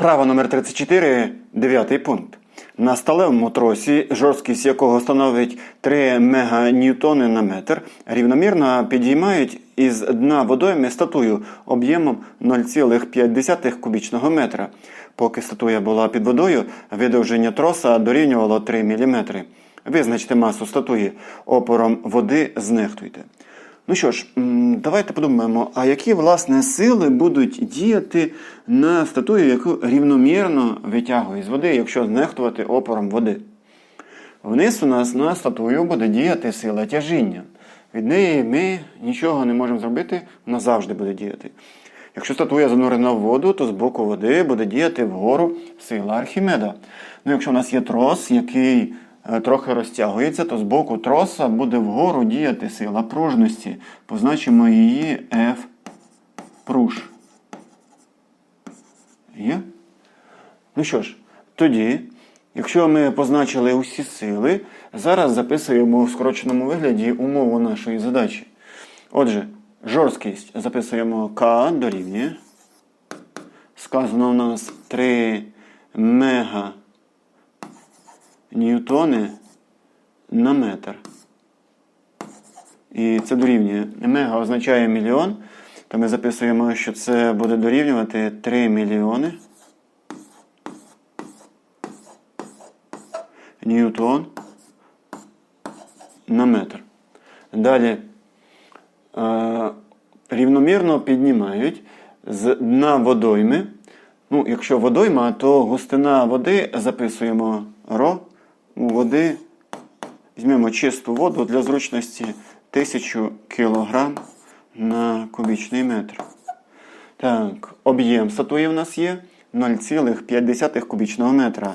Вправа номер 34, дев'ятий пункт. На сталевому тросі, жорсткість якого становить 3 меганьютони на метр, рівномірно підіймають із дна водойми статую об'ємом 0,5 кубічного метра. Поки статуя була під водою, видовження троса дорівнювало 3 мм. Визначте масу статуї опором води знехтуйте. Ну що ж, давайте подумаємо, а які власне сили будуть діяти на статую, яку рівномірно витягує з води, якщо знехтувати опором води? Вниз у нас на статую буде діяти сила тяжіння. Від неї ми нічого не можемо зробити, вона завжди буде діяти. Якщо статуя занурена в воду, то з боку води буде діяти вгору сила Архімеда. Ну, якщо у нас є трос, який трохи розтягується, то з боку троса буде вгору діяти сила пружності. Позначимо її F пруж. Є? Ну що ж, тоді, якщо ми позначили усі сили, зараз записуємо в скороченому вигляді умову нашої задачі. Отже, жорсткість записуємо К дорівнює. Сказано у нас 3 мега ньютони на метр. І це дорівнює. Мега означає мільйон, то ми записуємо, що це буде дорівнювати 3 мільйони. Ньютон на метр. Далі е, рівномірно піднімають з дна водойми. Ну, якщо водойма, то густина води записуємо ро води. Візьмемо чисту воду для зручності 1000 кг на кубічний метр. Так, об'єм статуї в нас є 0,5 кубічного метра.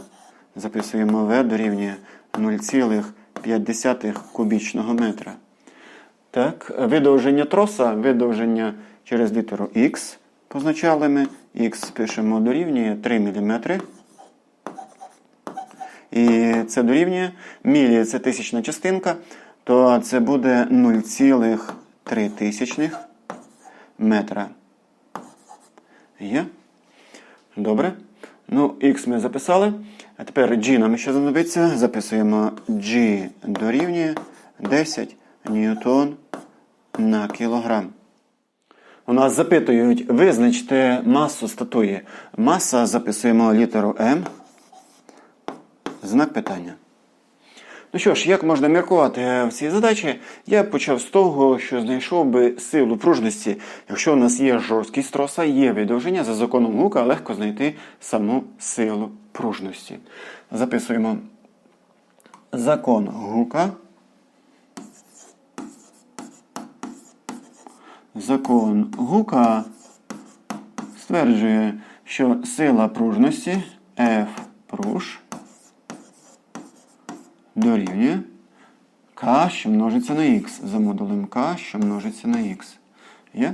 Записуємо В дорівнює 0,5 кубічного метра. Так, видовження троса, видовження через літеру Х позначали ми. Х пишемо дорівнює 3 мм. І це дорівнює. Мілі це тисячна частинка, то це буде 0,3 тисячних метра. Є? Добре. Ну, Х ми записали. А тепер G нам ще знадобиться. Записуємо G дорівнює 10 ньютон на кілограм. У нас запитують, визначте масу статуї. Маса записуємо літеру М. Знак питання. Ну що ж, як можна міркувати в цій задачі, я почав з того, що знайшов би силу пружності. Якщо у нас є жорсткість троса, є видовження, за законом Гука легко знайти саму силу пружності. Записуємо закон Гука. Закон Гука стверджує, що сила пружності F пруж дорівнює К, що множиться на Х. За модулем К, що множиться на Х. Є?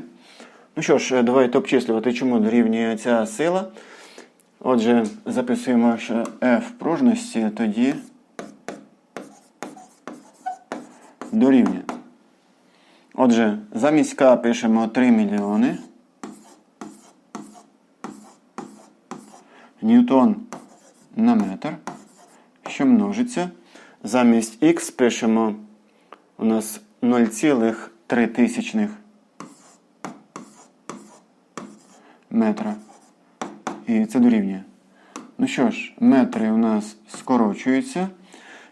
Ну що ж, давайте обчислювати, чому дорівнює ця сила. Отже, записуємо, що F пружності тоді дорівнює. Отже, замість К пишемо 3 мільйони. Ньютон на метр, що множиться. Замість х пишемо у нас 0,3 метра. І це дорівнює. Ну що ж, метри у нас скорочуються.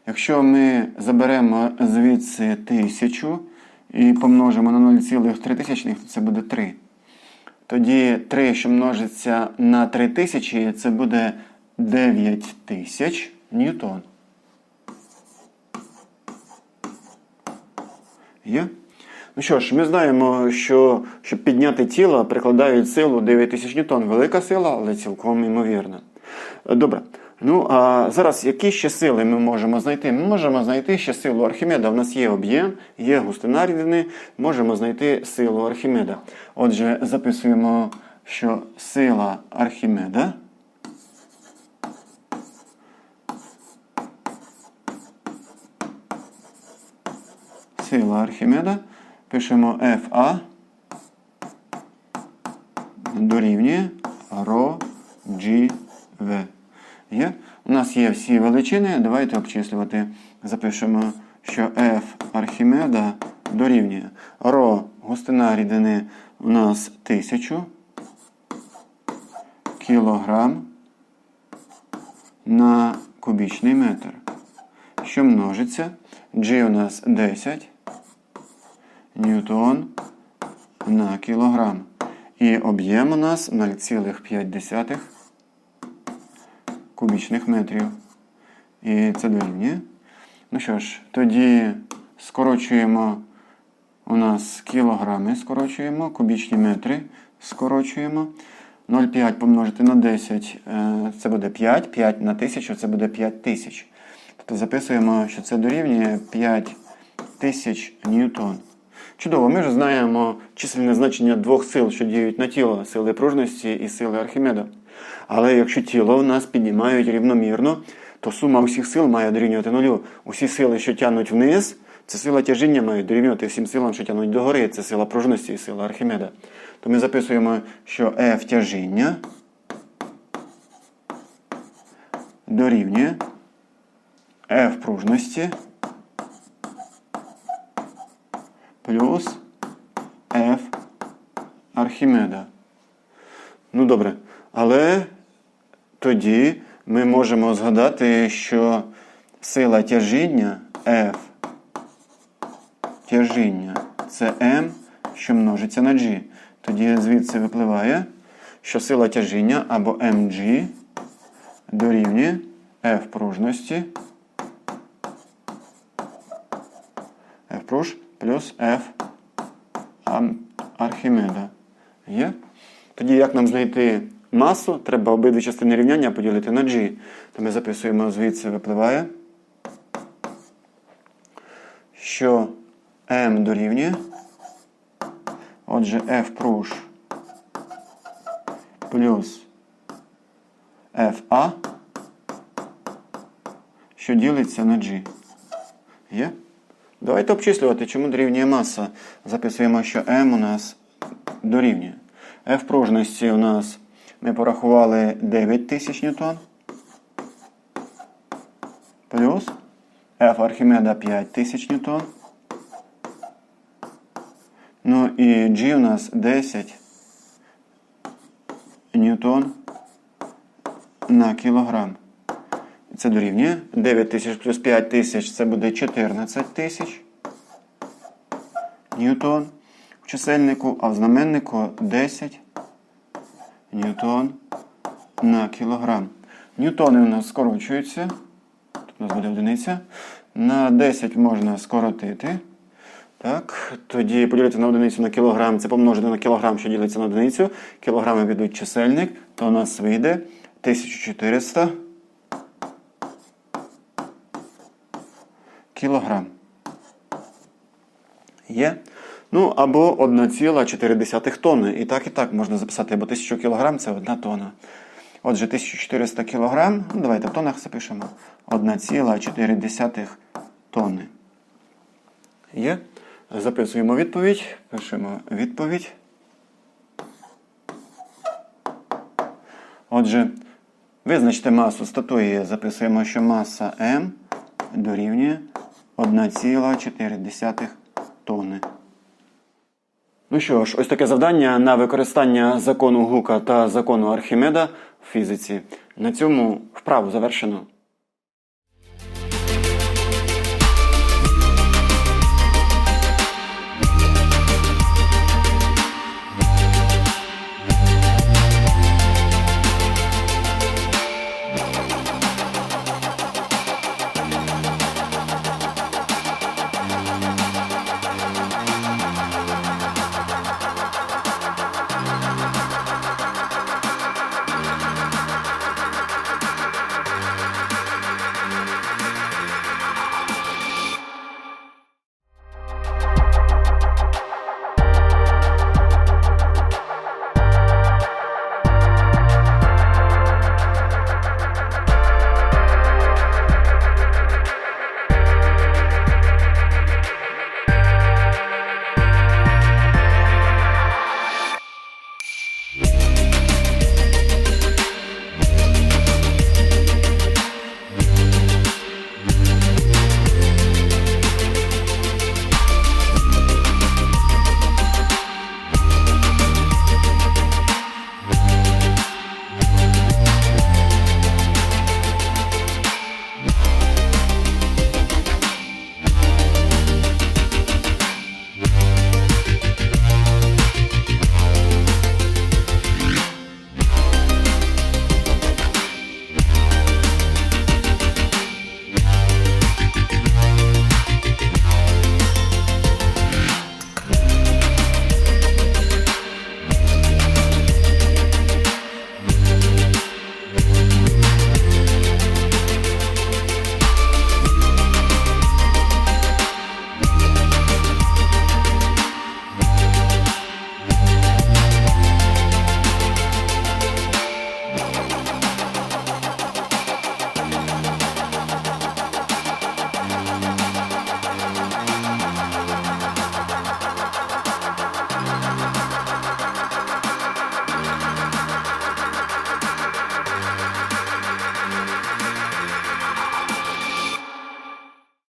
Якщо ми заберемо звідси тисячу і помножимо на 0,3 тисячних, то це буде 3. Тоді 3, що множиться на 3 тисячі, це буде 9 тисяч ньютон. Є? Ну що ж, ми знаємо, що щоб підняти тіло, прикладають силу 9 тисяч ньютон. Велика сила, але цілком імовірна. Добре. Ну, а зараз які ще сили ми можемо знайти? Ми можемо знайти ще силу Архімеда. У нас є об'єм, є густина рідини, можемо знайти силу Архімеда. Отже, записуємо, що сила Архімеда. Сила Архімеда. Пишемо FA дорівнює ρ G У нас є всі величини, давайте обчислювати. Запишемо, що F Архімеда дорівнює. Ро густина рідини. У нас 1000 кілограм на кубічний метр, що множиться. G у нас 10 ньютон на кілограм. І об'єм у нас 0,5 кубічних метрів. І це дорівнює. Ну що ж, тоді скорочуємо у нас кілограми, скорочуємо, кубічні метри скорочуємо. 0,5 помножити на 10 е, це буде 5, 5 на 1000 це буде 5 тисяч. Тобто записуємо, що це дорівнює 5 тисяч ньютон. Чудово, ми вже знаємо чисельне значення двох сил, що діють на тіло сили пружності і сили Архімеда. Але якщо тіло в нас піднімають рівномірно, то сума усіх сил має дорівнювати нулю. Усі сили, що тягнуть вниз, це сила тяжіння мають дорівнювати всім силам, що тягнуть догори. Це сила пружності і сила Архімеда. То ми записуємо, що F тяжіння дорівнює F пружності плюс F Архімеда. Ну добре. Але тоді ми можемо згадати, що сила тяжіння F тяжіння це M, що множиться на G. Тоді звідси випливає, що сила тяжіння або mg дорівнює F пружності F пруж плюс F Архімеда. Є? Тоді як нам знайти масу? Треба обидві частини рівняння поділити на G. То ми записуємо звідси випливає, що M дорівнює. Отже, F пруж плюс FA, що ділиться на G. Є? Давайте обчислювати, чому дорівнює маса. Записуємо, що M у нас дорівнює. F пружності у нас ми порахували 9 тисяч ньютон. Плюс F Архімеда 5 тисяч ньютон. Ну і G у нас 10 ньютон на кілограм. Це дорівнює 9 тисяч плюс 5 тисяч це буде 14 тисяч ньютон в чисельнику, а в знаменнику 10 ньютон на кілограм. Ньютони у нас скорочуються. Тут у нас буде одиниця. На 10 можна скоротити. Так, тоді поділити на одиницю на кілограм, це помножити на кілограм, що ділиться на одиницю. Кілограми підуть чисельник, то у нас вийде 1400 кілограм. Є. Ну, або 1,4 тонни. І так, і так можна записати, бо 1000 кг це 1 тонна. Отже, 1400 кг, ну давайте в тоннах запишемо. 1,4 тонни. Є. Записуємо відповідь. Пишемо відповідь. Отже, визначте масу статуї. Записуємо, що маса М дорівнює 1,4 тонни. Ну що ж, ось таке завдання на використання закону Гука та закону Архімеда в фізиці. На цьому вправу завершено.